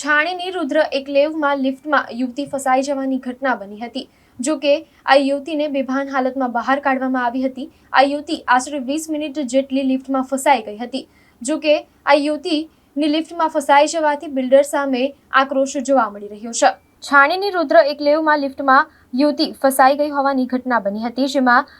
છાણીની રુદ્ર એકલેવમાં લિફ્ટમાં યુવતી ફસાઈ જવાની ઘટના બની હતી. જો કે, આ યુવતીને બેભાન હાલતમાં બહાર કાઢવામાં આવી હતી. આ યુવતી આશરે વીસ મિનિટ જેટલી લિફ્ટમાં ફસાઈ ગઈ હતી. જો કે, આ યુવતીની લિફ્ટમાં ફસાઈ જવાથી બિલ્ડર સામે આક્રોશ જોવા મળી રહ્યો છે. છાણીની રુદ્ર એકલેવમાં લિફ્ટમાં યુવતી ફસાઈ ગઈ હોવાની ઘટના બની હતી, જેમાં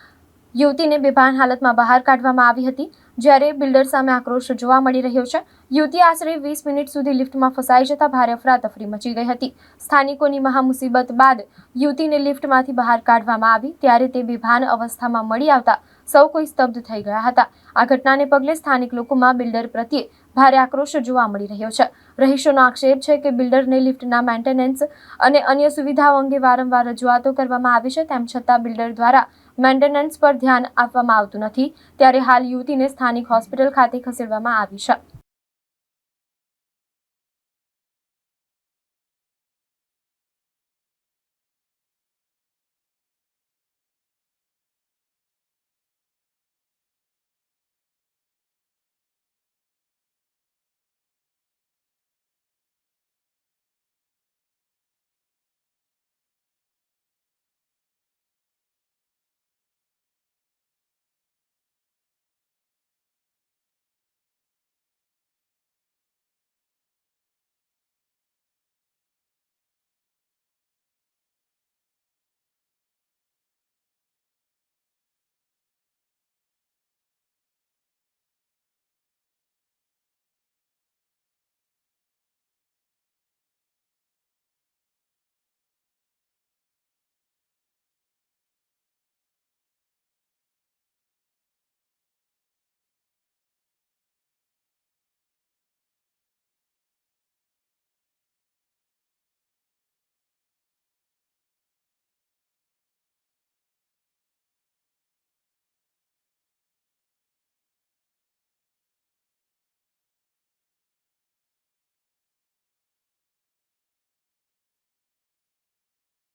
યુવતીને બેભાન હાલતમાં બહાર કાઢવામાં આવી હતી. જ્યારે બિલ્ડર સામે આક્રોશ જોવા મળી રહ્યો છે, યુવતી આશરે વીસ મિનિટ સુધી લિફ્ટમાં ફસાઈ જતા ભારે અફરાતફરી મચી ગઈ હતી. સ્થાનિકોની મહામુસીબત બાદ યુવતીને લિફ્ટમાંથી બહાર કાઢવામાં આવી, ત્યારે તે બેભાન અવસ્થામાં મળી આવતા સૌ કોઈ સ્તબ્ધ થઈ ગયા હતા. આ ઘટનાને પગલે સ્થાનિક લોકોમાં બિલ્ડર પ્રત્યે ભારે આક્રોશ જોવા મળી રહ્યો છે. રહીશોનો આક્ષેપ છે કે બિલ્ડરને લિફ્ટના મેન્ટેનન્સ અને અન્ય સુવિધાઓ અંગે વારંવાર રજૂઆતો કરવામાં આવી છે, તેમ છતાં બિલ્ડર દ્વારા મેન્ટેનન્સ પર ધ્યાન આપવામાં આવતું નથી, ત્યારે હાલ યુવતીને સ્થાનિક હોસ્પિટલ ખાતે ખસેડવામાં આવી છે.